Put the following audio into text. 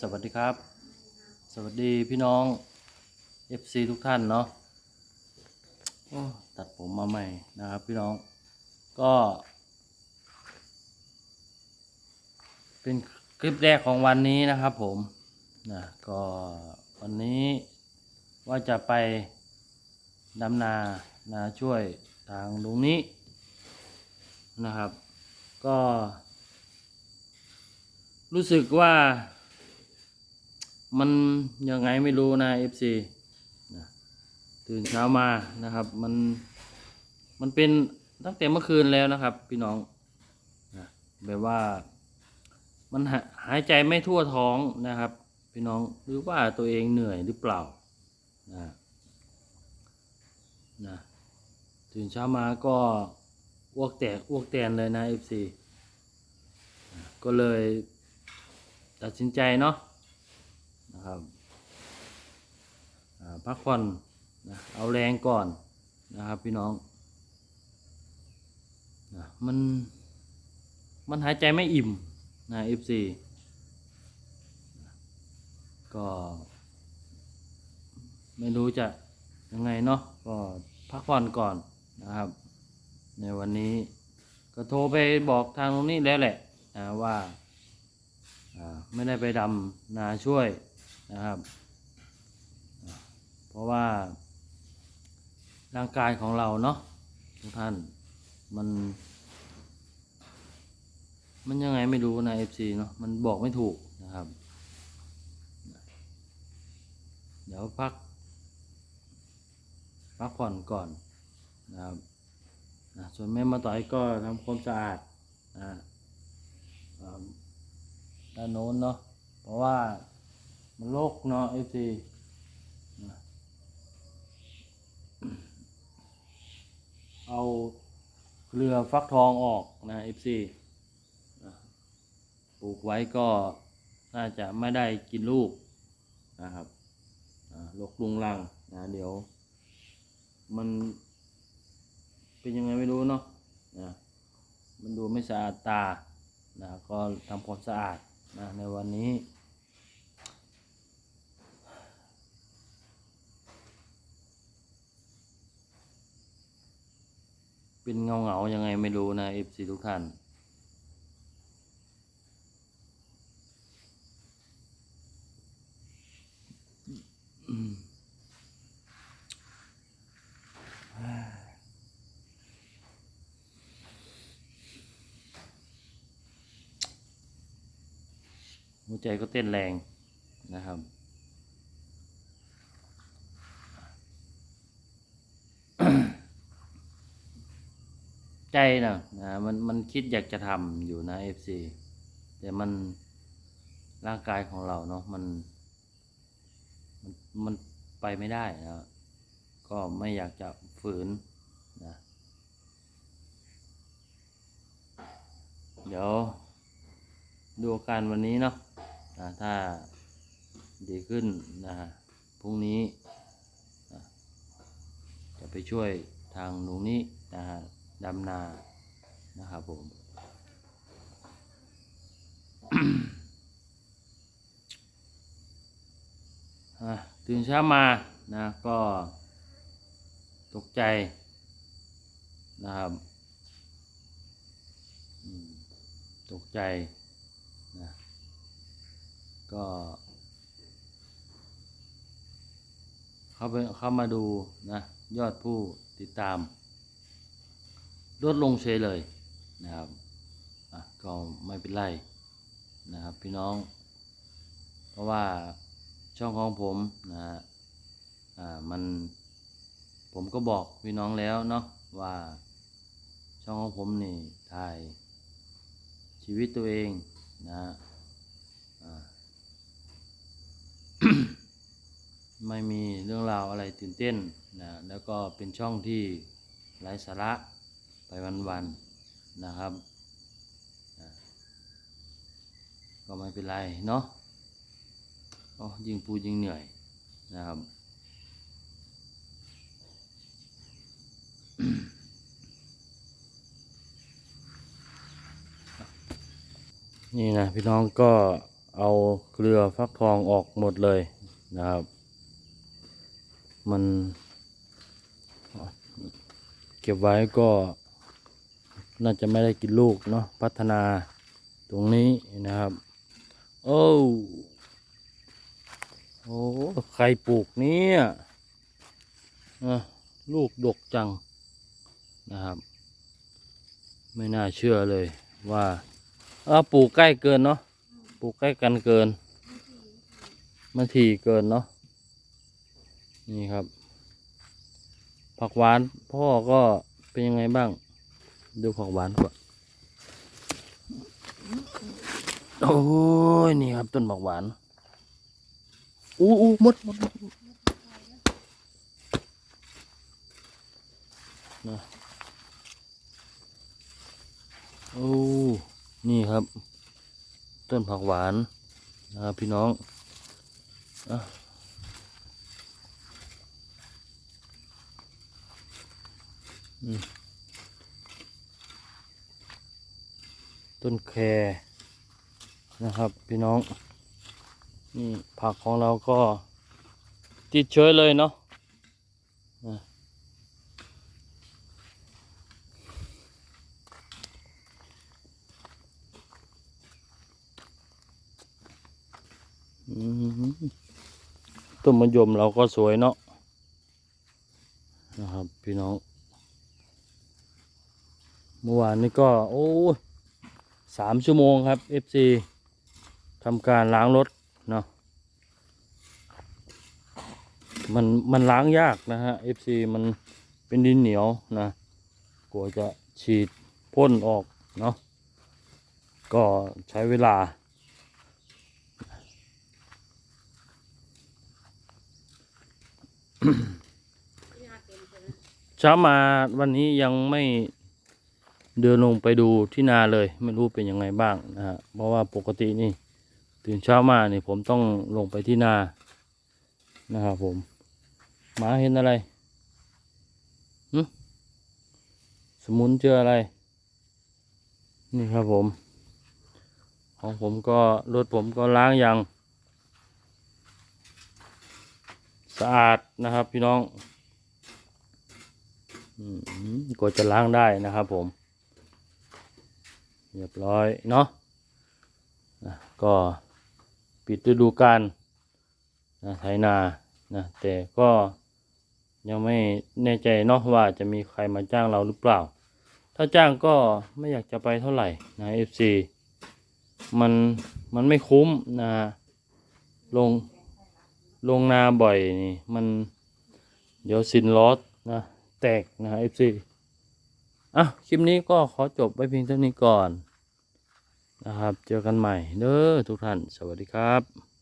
สวัสดีครับ สวัสดีพี่น้อง FC ทุกท่านเนาะตัดผมมาใหม่นะครับพี่น้องก็ เป็นคลิปแรกของวันนี้นะครับผมนะก็วันนี้ว่าจะไปดำนานาช่วยทางลุงนี้นะครับ ก็ รู้สึกว่า มันยังไงไม่รู้นะ FC นะตื่นเช้ามานะครับ มันมันเป็นตั้งแต่เมื่อคืนแล้วนะครับ พี่น้องนะแบบว่า มันหายใจไม่ทั่วท้องนะครับ พี่น้องหรือว่าตัวเองเหนื่อยหรือเปล่านะนะตื่นเช้ามาก็อ้วกแตกอ้วกแตนเลยนะ FC นะก็เลยตัดสินใจเนาะ นะครับพักผ่อนนะเอาแรงก่อนนะครับพี่น้องนะมันมันหายใจไม่อิ่มนะ FC ก็ไม่รู้จะยังไงเนาะก็พักผ่อนก่อนนะครับ ในวันนี้ก็โทรไปบอกทางตรงนี้แล้วแหละนะว่าอ่าไม่ได้ไปดำนาช่วย นะครับ เพราะว่าร่างกายของเราเนาะทุกท่านมัน มันยังไงไม่รู้นะ FC เนาะมันบอกไม่ถูกนะครับ เดี๋ยวพัก พักผ่อนก่อนนะครับนะส่วนแม่มาต่อยก็ทำความสะอาดนะอ่าด้านโน้นเนาะเพราะว่า มันโลกเนาะเอฟซีเอาเกลือฟักทองออกนะเอฟซีปลูกไว้ก็น่าจะไม่ได้กินลูกนะครับอ่าโรคลุงลังนะเดี๋ยว มันเป็นยังไงไม่รู้เนาะนะมันดูไม่สะอาดตานะก็ทำความสะอาดนะในวันนี้ เป็นเงาเงายังไงไม่รู้นะเอฟซีทุกท่าน หัวใจก็เต้นแรงนะครับ ใจนะนะมันมันคิดอยากจะทำอยู่นะเอฟซีแต่มันร่างกายของเราเนาะมัน มันมันไปไม่ได้นะก็ไม่อยากจะฝืนนะเดี๋ยวดูอาการวันนี้เนาะนะถ้าดีขึ้นนะฮะพรุ่งนี้นะจะไปช่วยทางหนูนี้นะฮะ ดำนานะครับผมตื่นเช้ามานะก็ตกใจนะครับตกใจนะก็เข้าไปเข้ามาดูนะยอดผู้ติดตาม ลดลงเฉยเลยนะครับก็ไม่เป็นไรนะครับพี่น้อง เพราะว่าช่องของผมนะฮะอ่ามันผมก็บอกพี่น้องแล้วเนาะว่าช่องของผมนี่ถ่ายชีวิตตัวเองนะฮะไม่มีเรื่องราวอะไรตื่นเต้นนะแล้วก็เป็นช่องที่ไร้สาระ วันๆนะครับ ก็ไม่เป็นไรเนาะโอ้ยิงปูยิงเหนื่อยนะครับนี่นะพี่น้องก็เอาเกลือฟักทองออกหมดเลยนะครับ มันเก็บไว้ก็ น่าจะไม่ได้กินลูกเนาะพัฒนาตรงนี้นะครับ โอ้โอ้ใครปลูกเนี่ยอะลูกดกจังนะครับ ไม่น่าเชื่อเลยว่าเออปลูกใกล้เกินเนาะปลูกใกล้กันเกิน มันถี่เกินเนาะนี่ครับ ผักหวานพ่อก็เป็นยังไงบ้าง ดูผักหวานก่อนโอ้ยนี่ครับต้นผักหวานอู้อู้มดมดหมดนะโอ้นี่ครับ ต้นผักหวานนะครับพี่น้องอะอืม ต้นแครนะครับ พี่น้อง นี่ผักของเราก็ติดเชื้อเลยเนาะต้นมะยมเราก็สวยเนาะนะครับ พี่น้อง เมื่อวานนี้ก็ โอ้ สามชั่วโมงครับ FC ทำการล้างรถเนาะมันมันล้างยากนะฮะ FC มันเป็นดินเหนียวนะกลัวจะฉีดพ่นออกเนาะก็ใช้เวลา เช้ามาวันนี้ยังไม่ เดินลงไปดูที่นาเลยไม่รู้เป็นยังไงบ้างนะฮะเพราะว่าปกตินี่ตื่นเช้ามานี่ผมต้องลงไปที่นานะครับผมหมาเห็นอะไรหึสมุนเจออะไร นี่ครับผม ของผมก็รถผมก็ล้างอย่างสะอาดนะครับพี่น้องอืมก็จะล้างได้นะครับผม เรียบร้อยเนาะอะก็ปิดฤดูกาลนะไถนานะแต่ก็ยังไม่แน่ใจเนาะว่าจะมีใครมาจ้างเราหรือเปล่า ถ้าจ้างก็ไม่อยากจะไปเท่าไหร่นะ FC มันมันไม่คุ้มนะลงลงนาบ่อยนี่มันเดี๋ยวสินลอสนะแตกนะฮะ FC อะคลิปนี้ก็ขอจบไว้เพียงเท่านี้ก่อน นะครับ เจอกันใหม่เด้อทุกท่าน สวัสดีครับ